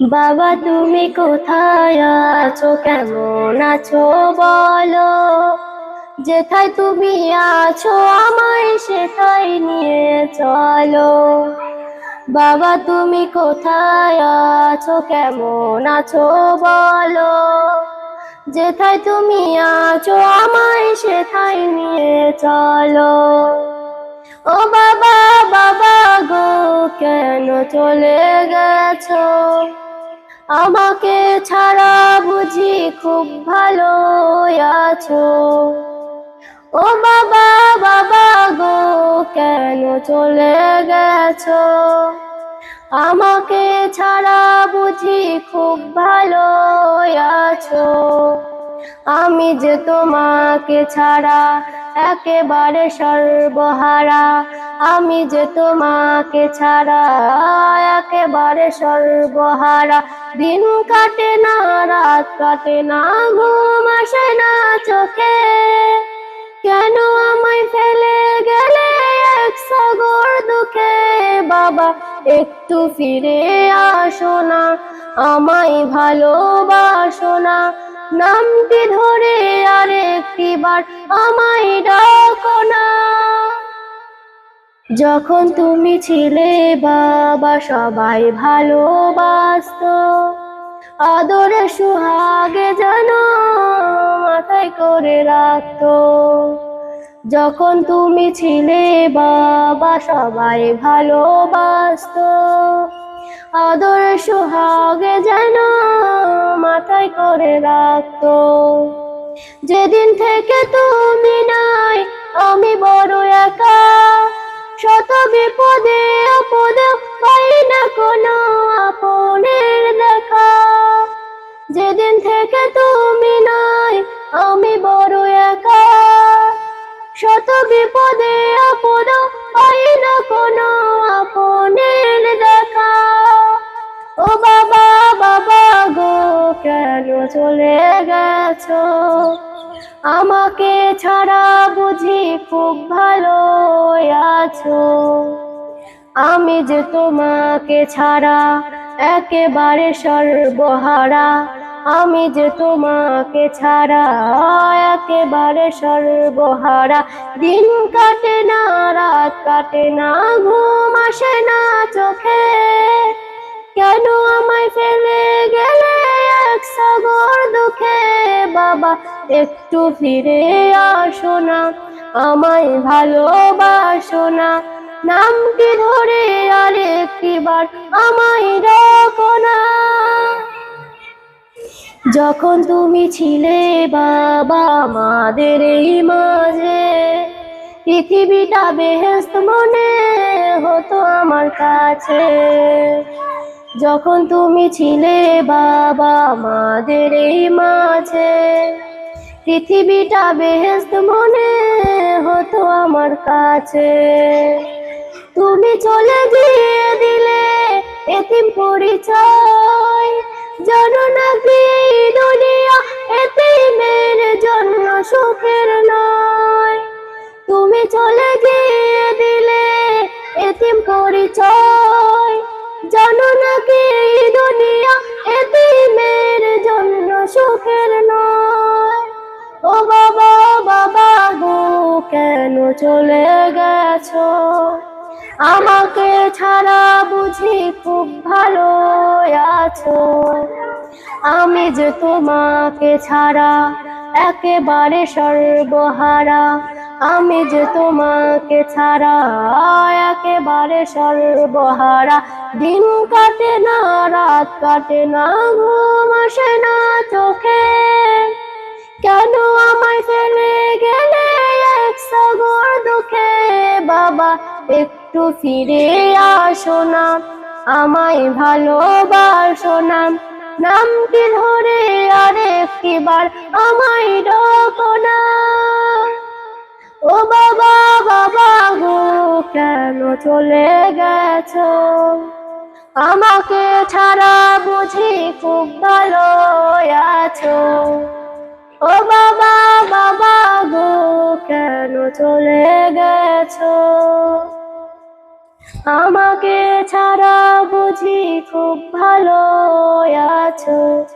বাবা, তুমি কোথায় আছো? কেমন আছো বলো? যেথায় তুমি আছো, আমায় সেথায় নিয়ে চলো। বাবা, তুমি কোথায় আছো? কেমন আছো বলো? যেথায় তুমি আছো, আমায় সেথায় নিয়ে চলো। ও বাবা বাবা গো, কেন চলে গেছো? আমাকে ছাড়া বুঝি খুব ভালো আছো। ও বাবা বাবা গো, কেন চলে গেছো? আমাকে ছাড়া বুঝি খুব ভালো আছো। আমি যে তোমাকে ছাড়া একেবারে সর্বহারা আমি যে তোমাকে ছাড়া একেবারে সর্বহারা। দিন কাটে না, রাত কাটে না, ঘুম আসে না চোখে। কেন আমায় ফেলে গেলে এক সাগর দুঃখে? বাবা, একটু ফিরে আসো না, আমায় ভালোবাসো না। নামটি ধরে আর একটিবার আমায় ডাকো না। যখন তুমি ছিলে বাবা, সবাই ভালোবাসত। আদরে সুহাগে যেন মাথায় করে রাখতো। যখন তুমি ছিলে বাবা, সবাই ভালোবাসত। আদর সোহাগে যেন মাথায় করে রাখতো। যেদিন থেকে তুমি নাই, আমি শত বিপদে আপদে পাই না কোনো আপনের দেখা। যেদিন থেকে তুমি নাই আমি বড় একা। শত বিপদে আপদ পাই না কোনো আপনের দেখা। ও বাবা বাবা গো, কেন চলে গেছো? আমাকে ছাড়া বুঝি খুব ভালো আছো। আমি যে তোমাকে ছাড়া একেবারে সর্বহারা, আমি যে তোমাকে ছাড়া একেবারে সর্বহারা। দিন কাটে না, রাত কাটে না, ঘুম আসে না চোখে। কেন আমায় ফেলে গেলে? এক সাগর দুঃখে, বাবা, একটু ফিরে আসো না, আমায় ভালোবাসো না। নামটি ধরে আর একটিবার আমায় ডাকো না। যখন তুমি ছিলে, বাবা, আমাদের এই মাঝে, পৃথিবীটা বেহেস্ত মনে হতো আমার কাছে। যখন তুমি ছিলে বাবা আমাদের এই মাঝে, পৃথিবীটা বেহেস্ত মনে হতো আমার কাছে। তুমি চলে গিয়ে দিলে এতিম পরিচয়, জানো এই দুনিয়া এতিমের জন্য সুখের নয়। তুমি চলে গিয়ে দিলে এতিম পরিচয় জানো না কি এই দুনিয়া এতিমের জন্য সুখের নয়। ও বাবা বাবা গো, কেন চলে গেছো? আমাকে ছাড়া বুঝি খুব ভালো আছো। আমি যে তোমাকে ছাড়া একেবারে সর্বহারা আমি যে তোমাকে ছাড়া একেবারে সর্বহারা। দিন কাটে না, রাত কাটে না, ঘুম আসে না চোখে। কেন আমায় ফেলে গেলে এক সাগর দুঃখে? বাবা, একটু ফিরে আসো না, আমায় ভালোবাসো না। নামটি ধরে একটিবার আমায় ডাকো না। ও বাবা বাবা গো, কেন চলে গেছো? আমাকে ছাড়া বুঝি খুব ভালো আছো। ও বাবা বাবা গো, কেন চলে গেছো? আমাকে ছাড়া বুঝি খুব ভালো আছো।